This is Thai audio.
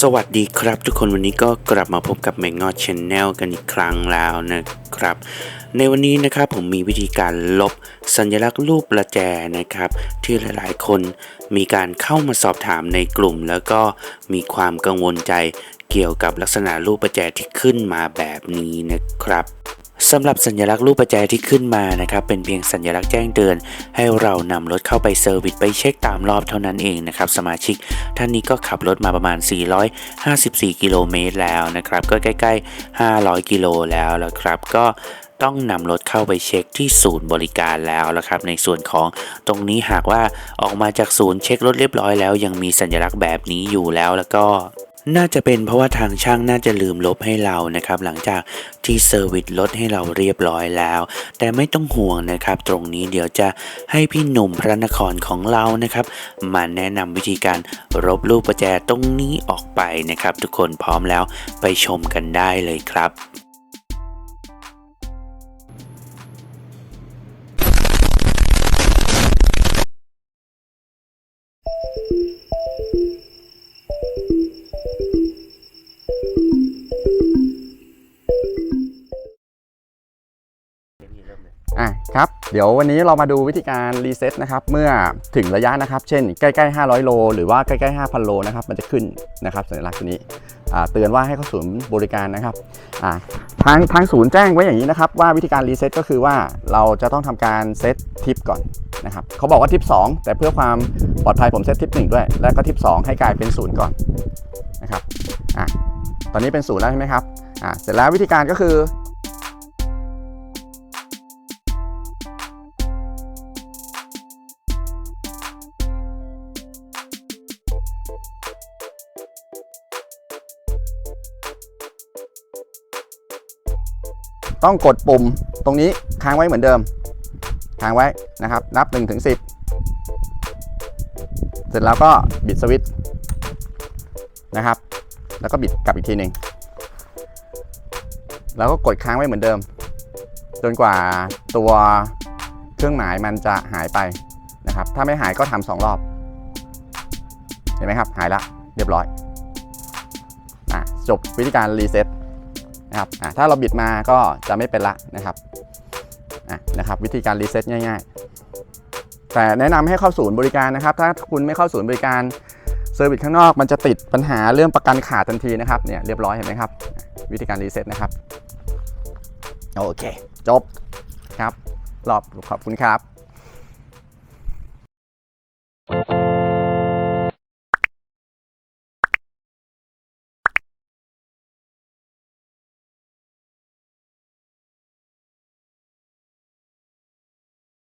สวัสดีครับทุกคนวันนี้ก็กลับมาพบกับแมงงอชแนลกันอีกครั้งแล้วนะครับ ในวันนี้นะครับผมมีวิธีการลบสัญลักษณ์รูปประแจนะครับ ที่หลายๆ คนมีการเข้ามาสอบถามในกลุ่ม แล้วก็มีความกังวลใจเกี่ยวกับลักษณะรูปประแจที่ขึ้นมาแบบนี้นะครับ สำหรับสัญลักษณ์รูปประแจที่ขึ้นมานะครับเป็นเพียงสัญลักษณ์แจ้งเตือน ให้เรานำรถเข้าไปเซอร์วิสไปเช็คตามรอบเท่านั้นเองนะครับสมาชิก ท่านนี้ก็ขับรถมาประมาณ 454 กิโลเมตรแล้วนะครับก็ใกล้ ๆ 500 กิโลแล้วแล้วครับก็ต้องนำรถเข้าไปเช็คที่ศูนย์บริการแล้วละครับ ในส่วนของตรงนี้หากว่าออกมาจากศูนย์เช็ครถเรียบร้อยแล้ว ยังมีสัญลักษณ์แบบนี้อยู่แล้วแล้วก็ น่าจะเป็นเพราะว่าทางช่างน่าจะลืมลบให้เรานะครับ หลังจากที่เซอร์วิสลดให้เราเรียบร้อยแล้ว แต่ไม่ต้องห่วงนะครับ ตรงนี้เดี๋ยวจะให้พี่หนุ่มพระนครของเรานะครับ มาแนะนำวิธีการลบรูปประแจตรงนี้ออกไปนะครับ ทุกคนพร้อมแล้วไปชมกันได้เลยครับ อะครับ เดี๋ยววันนี้เรามาดูวิธีการรีเซ็ตนะครับเมื่อถึงระยะนะครับ เช่นใกล้ๆ 500 โล หรือว่าใกล้ๆ 5,000 โลนะครับมันจะขึ้นนะครับสัญลักษณ์ตัวนี้เตือนว่าให้เข้าศูนย์บริการนะครับทางทางศูนย์แจ้งไว้อย่างนี้นะครับว่าวิธีการรีเซ็ตก็คือว่าเราจะต้องทำการเซ็ตทิปก่อนนะครับเขาบอกว่าทิป 2 แต่เพื่อความปลอดภัยผมเซ็ตทิป 1 ด้วย แล้วก็ทิป 2 ให้กลายเป็นศูนย์ก่อนนะครับอะตอนนี้เป็นศูนย์แล้วใช่ไหมครับอ่าเสร็จแล้ววิธีการก็คือ ต้องกดปุ่มตรงนี้ค้างไว้เหมือนเดิม ค้างไว้นะครับ นับ1ถึง10 เสร็จแล้วก็บิดสวิตช์นะครับ แล้วก็บิดกลับอีกทีหนึ่งแล้วก็กดค้างไว้เหมือนเดิม จนกว่าตัวเครื่องหมายมันจะหายไปนะครับ ถ้าไม่หายก็ทำสองรอบ เห็นไหมครับ หายละเรียบร้อยอะจบวิธีการรีเซ็ต นะครับถ้าเราบิดมาก็จะไม่เป็นละนะครับะนะครับ วิธีการรีเซ็ตง่ายๆ แต่แนะนำให้เข้าศูนย์บริการนะครับ ถ้าคุณไม่เข้าศูนย์บริการเซอร์วิสข้างนอกมันจะติดปัญหาเรื่องประกันขาดทันทีนะครับเนี่ยเรียบร้อยเห็นไหมครับ วิธีการรีเซ็ตนะครับโอเค จบครับรอบขอบคุณครับ